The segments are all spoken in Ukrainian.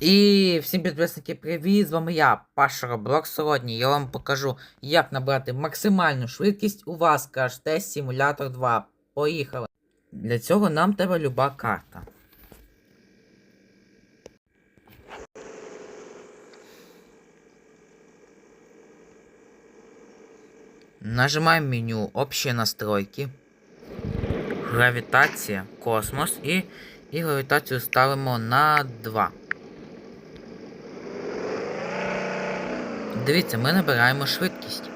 І всім підписники, привіт! З вами я, Паша Роблок. Сьогодні я вам покажу, як набрати максимальну швидкість у вас Crash Simulator 2. Поїхали! Для цього нам треба люба карта. Нажимаем меню Общие настройки. Гравітація, космос і, і гравітацію ставимо на 2. Дивіться, ми набираємо швидкість.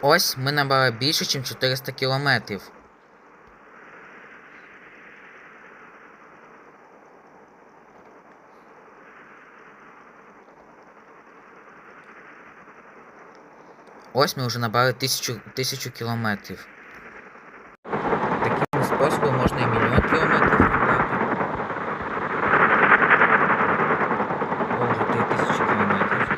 Ось ми набрали більше, ніж 400 кілометрів. Ось ми вже набрали 1000, 1000 кілометрів. Таким способом можна і мільйон кілометрів набрати. О, вже 3000 кілометрів.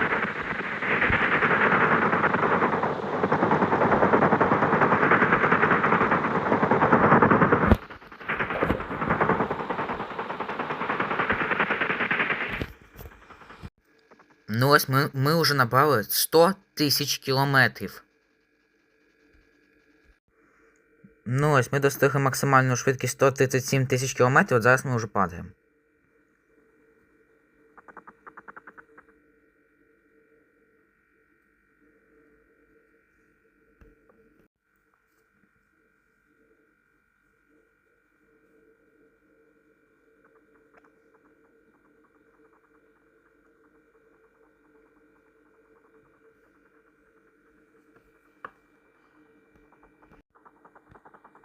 Ну ось ми, ми вже набрали 100 тисяч кілометрів. Ну ось ми достигли максимальну швидкість 137 тисяч кілометрів, от зараз ми вже падаємо.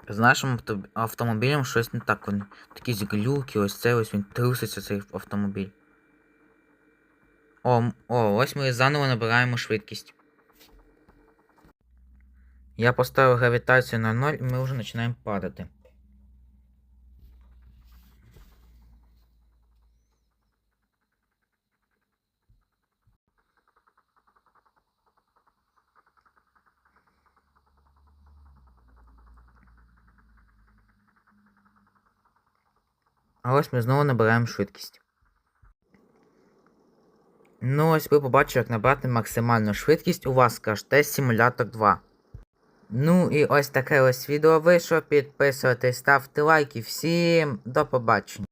З нашим авто- автомобілем щось не так. Він такі зглюки, ось це ось він труситься цей автомобіль. О, о, ось ми заново набираємо швидкість. Я поставив гравітацію на 0 і ми вже починаємо падати. А ось ми знову набираємо швидкість. Ну ось ви побачили, як набрати максимальну швидкість у вас Test Simulator 2. Ну і ось таке ось відео вийшло. Підписуйтесь, ставте лайки. Всім до побачення.